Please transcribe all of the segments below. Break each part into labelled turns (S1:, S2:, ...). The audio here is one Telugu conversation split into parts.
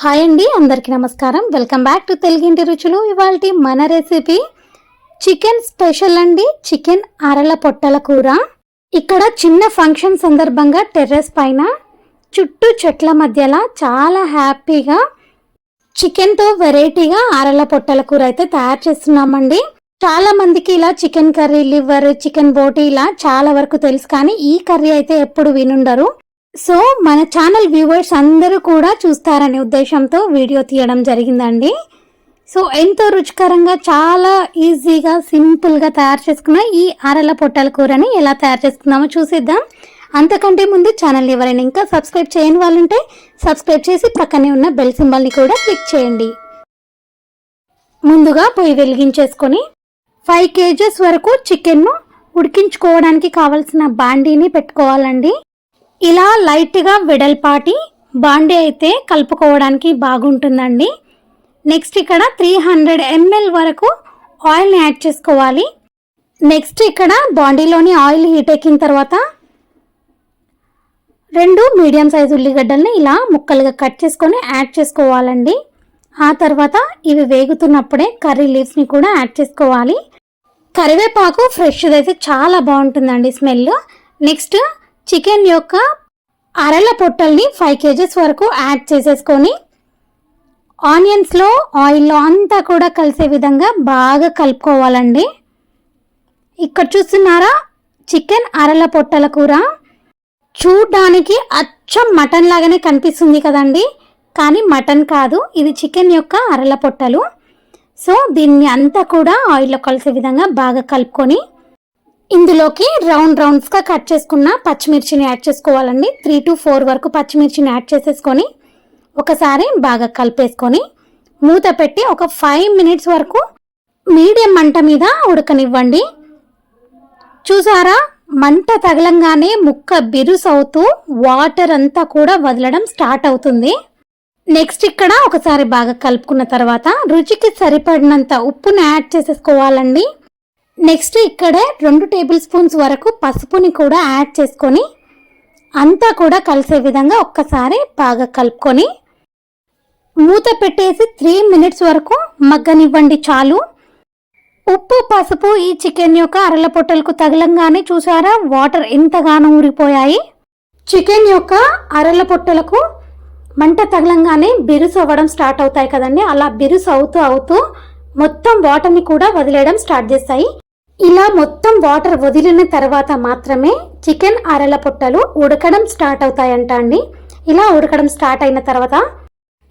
S1: హాయ్ అండి అందరికీ నమస్కారం. వెల్కమ్ బ్యాక్ టు తెలుగింటి రుచులు. ఇవాళ మన రెసిపీ చికెన్ స్పెషల్ అండి. చికెన్ అరల పొట్టల కూర. ఇక్కడ చిన్న ఫంక్షన్ సందర్భంగా టెర్రస్ పైన చుట్టూ చెట్ల మధ్యలో చాలా హ్యాపీగా చికెన్తో వెరైటీగా అరల పొట్టల కూర అయితే తయారు చేస్తున్నామండి. చాలా మందికి ఇలా చికెన్ కర్రీ లివర్ చికెన్ బోటి ఇలా చాలా వరకు తెలుసు కానీ ఈ కర్రీ అయితే ఎప్పుడు వినుండరు. సో మన ఛానల్ వ్యూవర్స్ అందరూ కూడా చూస్తారనే ఉద్దేశంతో వీడియో తీయడం జరిగిందండి. సో ఎంతో రుచికరంగా చాలా ఈజీగా సింపుల్గా తయారు చేసుకున్న ఈ అరల పొట్టల కూరని ఎలా తయారు చేసుకుందామో చూసేద్దాం. అంతకంటే ముందు ఛానల్ ఎవరైనా ఇంకా సబ్స్క్రైబ్ చేయని వాళ్ళు ఉంటే సబ్స్క్రైబ్ చేసి పక్కనే ఉన్న బెల్ సింబల్ని కూడా క్లిక్ చేయండి. ముందుగా పొయ్యి వెలిగించేసుకొని ఫైవ్ కేజెస్ వరకు చికెన్ను ఉడికించుకోవడానికి కావలసిన బాండీని పెట్టుకోవాలండి. ఇలా లైట్గా వెడల్పాటి బాండీ అయితే కలుపుకోవడానికి బాగుంటుందండి. నెక్స్ట్ ఇక్కడ త్రీ హండ్రెడ్ ఎంఎల్ వరకు ఆయిల్ని యాడ్ చేసుకోవాలి. నెక్స్ట్ ఇక్కడ బాండీలోని ఆయిల్ హీట్ ఎక్కిన తర్వాత రెండు మీడియం సైజు ఉల్లిగడ్డల్ని ఇలా ముక్కలుగా కట్ చేసుకొని యాడ్ చేసుకోవాలండి. ఆ తర్వాత ఇవి వేగుతున్నప్పుడే కర్రీ లీవ్స్ని కూడా యాడ్ చేసుకోవాలి. కరివేపాకు ఫ్రెష్ది అయితే చాలా బాగుంటుందండి స్మెల్. నెక్స్ట్ చికెన్ యొక్క అరల పొట్టల్ని ఫైవ్ కేజెస్ వరకు యాడ్ చేసేసుకొని ఆనియన్స్లో ఆయిల్లో అంతా కూడా కలిసే విధంగా బాగా కలుపుకోవాలండి. ఇక్కడ చూస్తున్నారా? చికెన్ అరల పొట్టల కూర. చూడ్డానికి అచ్చం మటన్ లాగానే కనిపిస్తుంది కదండి. కానీ మటన్ కాదు ఇది చికెన్ యొక్క అరల పొట్టలు. సో దీన్ని అంతా కూడా ఆయిల్లో కలిసే విధంగా బాగా కలుపుకొని ఇందులోకి రౌండ్ రౌండ్స్గా కట్ చేసుకున్న పచ్చిమిర్చిని యాడ్ చేసుకోవాలండి. త్రీ టు ఫోర్ వరకు పచ్చిమిర్చిని యాడ్ చేసేసుకొని ఒకసారి బాగా కలిపేసుకొని మూత పెట్టి ఒక ఫైవ్ మినిట్స్ వరకు మీడియం మంట మీద ఉడకనివ్వండి. చూసారా? మంట తగలంగానే ముక్క బిరుసవుతూ వాటర్ అంతా కూడా వదలడం స్టార్ట్ అవుతుంది. నెక్స్ట్ ఇక్కడ ఒకసారి బాగా కలుపుకున్న తర్వాత రుచికి సరిపడినంత ఉప్పుని యాడ్ చేసేసుకోవాలండి. నెక్స్ట్ ఇక్కడే రెండు టేబుల్ స్పూన్స్ వరకు పసుపుని కూడా యాడ్ చేసుకొని అంతా కూడా కలిసే విధంగా ఒక్కసారి బాగా కలుపుకొని మూత పెట్టేసి త్రీ మినిట్స్ వరకు మగ్గనివ్వండి చాలు. ఉప్పు పసుపు ఈ చికెన్ యొక్క అరల పొట్టలకు తగలంగానే చూసారా? వాటర్ ఎంతగానో ఊరిపోయాయి. చికెన్ యొక్క అరల పొట్టలకు మంట తగలంగానే బిరుసు అవ్వడం స్టార్ట్ అవుతాయి కదండి. అలా బిరుసు అవుతూ అవుతూ మొత్తం వాటర్ని కూడా వదిలేయడం స్టార్ట్ చేస్తాయి. ఇలా మొత్తం వాటర్ వదిలిన తర్వాత మాత్రమే చికెన్ అరల పొట్టలు ఉడకడం స్టార్ట్ అవుతాయంట అండి. ఇలా ఉడకడం స్టార్ట్ అయిన తర్వాత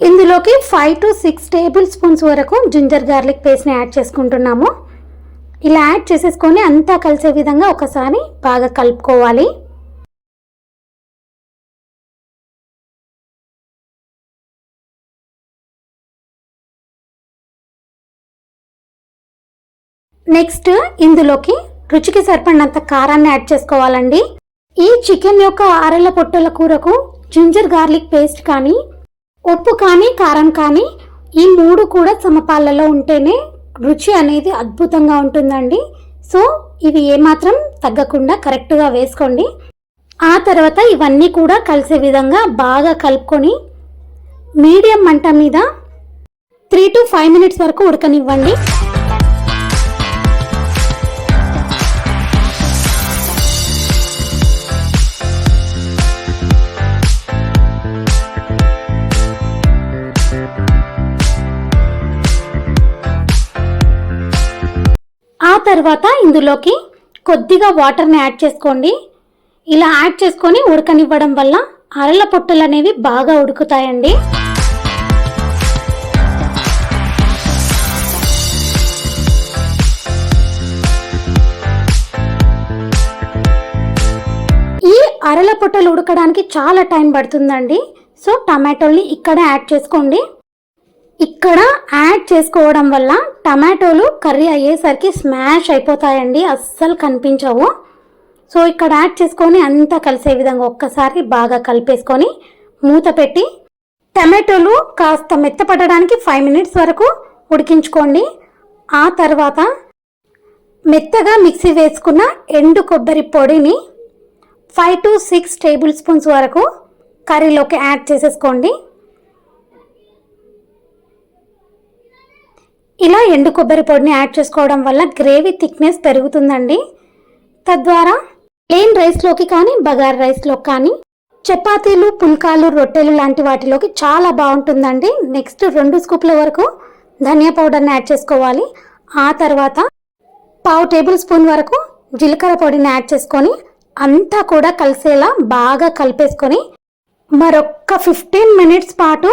S1: ఇందులోకి five to six table spoons వరకు జింజర్ గార్లిక్ పేస్ట్ని యాడ్ చేసుకుంటున్నాము. ఇలా యాడ్ చేసేసుకొని అంతా కలిసే విధంగా ఒకసారి బాగా కలుపుకోవాలి. నెక్స్ట్ ఇందులోకి రుచికి సరిపడినంత కారాన్ని యాడ్ చేసుకోవాలండి. ఈ చికెన్ యొక్క అరెల పొట్టల కూరకు జింజర్ గార్లిక్ పేస్ట్ కానీ ఉప్పు కానీ కారం కానీ ఈ మూడు కూడా సమపాలలో ఉంటేనే రుచి అనేది అద్భుతంగా ఉంటుందండి. సో ఇవి ఏమాత్రం తగ్గకుండా కరెక్ట్గా వేసుకోండి. ఆ తర్వాత ఇవన్నీ కూడా కలిసే విధంగా బాగా కలుపుకొని మీడియం మంట మీద త్రీ టు ఫైవ్ మినిట్స్ వరకు ఉడకనివ్వండి. తర్వాత ఇందులోకి కొద్దిగా వాటర్ని యాడ్ చేసుకోండి. ఇలా యాడ్ చేసుకొని ఉడకనివ్వడం వల్ల అరల పొట్టులు అనేవి బాగా ఉడుకుతాయండి. ఈ అరల పొట్టలు ఉడకడానికి చాలా టైం పడుతుందండి. సో టమాటోల్ని ఇక్కడ యాడ్ చేసుకోండి. ఇక్కడ యాడ్ చేసుకోవడం వల్ల టమాటోలు కర్రీ అయ్యేసరికి స్మాష్ అయిపోతాయండి అస్సలు కనిపించవు. సో ఇక్కడ యాడ్ చేసుకొని అంతా కలిసే విధంగా ఒక్కసారి బాగా కలిపేసుకొని మూత పెట్టి టమాటోలు కాస్త మెత్తపడడానికి ఫైవ్ మినిట్స్ వరకు ఉడికించుకోండి. ఆ తర్వాత మెత్తగా మిక్సీ వేసుకున్న ఎండు కొబ్బరి పొడిని five to six table spoons వరకు కర్రీలోకి యాడ్ చేసేసుకోండి. ఇలా ఎండు కొబ్బరి పొడిని యాడ్ చేసుకోవడం వల్ల గ్రేవీ థిక్నెస్ పెరుగుతుందండి. తద్వారా ప్లెయిన్ రైస్లోకి కానీ బగార్ రైస్లో కానీ చపాతీలు పుల్కాలు రొట్టెలు లాంటి వాటిలోకి చాలా బాగుంటుందండి. నెక్స్ట్ రెండు స్కూప్ల వరకు ధనియా పౌడర్ని యాడ్ చేసుకోవాలి. ఆ తర్వాత పావు టేబుల్ స్పూన్ వరకు జీలకర్ర పొడిని యాడ్ చేసుకొని అంతా కూడా కలిసేలా బాగా కలిపేసుకొని మరొక్క ఫిఫ్టీన్ మినిట్స్ పాటు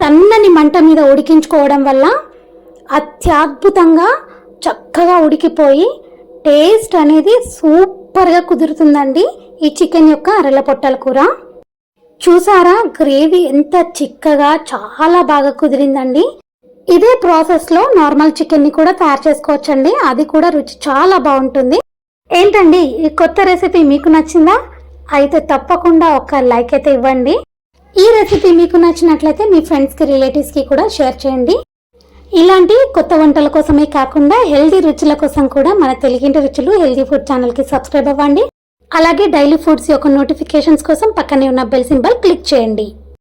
S1: సన్నని మంట మీద ఉడికించుకోవడం వల్ల అత్యద్భుతంగా చక్కగా ఉడికిపోయి టేస్ట్ అనేది సూపర్గా కుదురుతుందండి ఈ చికెన్ యొక్క అరల పొట్టల కూర. చూసారా గ్రేవీ ఎంత చిక్కగా చాలా బాగా కుదిరిందండి. ఇదే ప్రాసెస్లో నార్మల్ చికెన్ని కూడా తయారు చేసుకోవచ్చండి. అది కూడా రుచి చాలా బాగుంటుంది. ఏంటండి ఈ కొత్త రెసిపీ మీకు నచ్చిందా? అయితే తప్పకుండా ఒక లైక్ అయితే ఇవ్వండి. ఈ రెసిపీ మీకు నచ్చినట్లయితే మీ ఫ్రెండ్స్కి రిలేటివ్స్కి కూడా షేర్ చేయండి. ఇలాంటి కొత్త వంటల కోసమే కాకుండా హెల్దీ రుచుల కోసం కూడా మన తెలుగింటి రుచులు హెల్దీ ఫుడ్ ఛానల్కి సబ్స్క్రైబ్ అవ్వండి. అలాగే డైలీ ఫుడ్స్ యొక్క నోటిఫికేషన్స్ కోసం పక్కనే ఉన్న బెల్ సింబల్ క్లిక్ చేయండి.